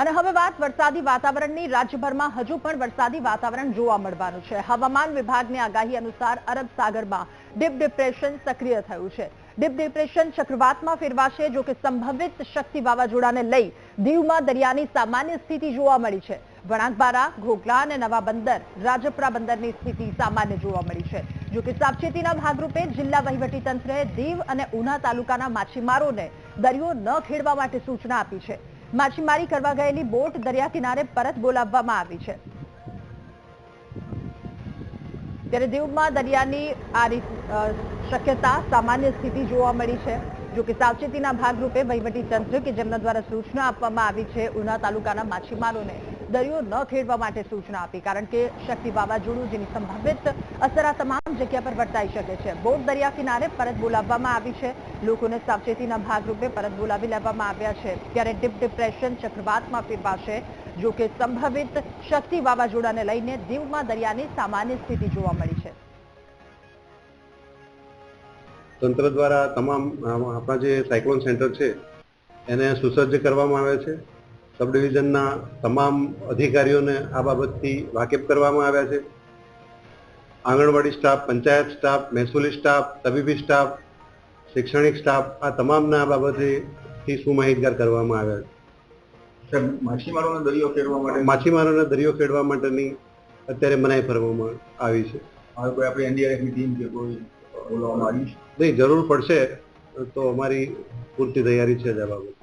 અને હવે વાત વરસાદી વાતાવરણની. રાજ્યભરમાં હજુ પણ વરસાદી વાતાવરણ જોવા મળવાનું છે. હવામાન વિભાગની આગાહી અનુસાર અરબ સાગરમાં ડીપ ડિપ્રેશન સક્રિય થયું છે. ડીપ ડિપ્રેશન ચક્રવાતમાં ફેરવાશે જો કે સંભવિત શક્તિ વાવાઝોડાને લઈ દીવમાં દરિયાની સામાન્ય સ્થિતિ જોવા મળી છે. વણાકબારા, ઘોઘલા અને નવા બંદર, રાજપરા બંદરની સ્થિતિ સામાન્ય જોવા મળી છે. જો કે સાવચેતીના ભાગરૂપે જિલ્લા વહીવટીતંત્રે દીવ અને ઉના તાલુકાના માછીમારોને દરિયો ન ખેડવા માટે સૂચના આપી છે. માછીમારી કરવા ગયેલી બોટ દરિયા કિનારે પરત બોલાવવામાં આવી છે. ત્યારે દીવમાં દરિયાની આ શક્યતા, સામાન્ય સ્થિતિ જોવા મળી છે. જો કે સાવચેતીના ભાગરૂપે વહીવટી તંત્ર કે જેમના દ્વારા સૂચના આપવામાં આવી છે, ઉના તાલુકાના માછીમારોને દરિયો ન ખેડવા માટે સૂચના આપી, કારણ કે શક્તિ વાવાઝોડું જેની સંભવિત અસર આ તમામ જગ્યા પર વર્તાઈ શકે છે. બોટ દરિયા કિનારે પરત બોલાવવામાં આવી છે. લોકોને સાવચેતીના ભાગરૂપે પરત બોલાવી લેવામાં આવ્યા છે. ત્યારે ડીપ ડિપ્રેશન ચક્રવાતમાં ફેરવાશે. જો સંભવિત શક્તિ વાવાઝોડાને લઈને દીવમાં દરિયાની સામાન્ય સ્થિતિ જોવા મળી છે. તંત્ર દ્વારા તમામ આપણા જે સાયક્લોન સેન્ટર છે, એને સુસજ્જ કરવામાં આવે છે. સબ ડિવિઝનના તમામ અધિકારીઓને આ બાબતથી વાકેફ કરવામાં આવ્યા છે. આંગણવાડી સ્ટાફ પંચાયત સ્ટાફ મહેસૂલી સ્ટાફ તબીબી સ્ટાફ શૈક્ષણિક સ્ટાફ આ તમામને આ બાબતેથી સુમાહિતગાર કરવામાં આવ્યા છે? માછીમારોનો દરિયો ખેડવા માટે માછીમારોને દરિયો ખેડવા માટેની અત્યારે મનાઈ ફરવામાં આવી છે. હવે કોઈ આપણે એનડીઆરએફની ટીમ કે કોઈ બોલાવવામાં આવી છે? નહીં જરૂર પડશે તો અમારી પૂરતી તૈયારી છે જ આ બાબતે.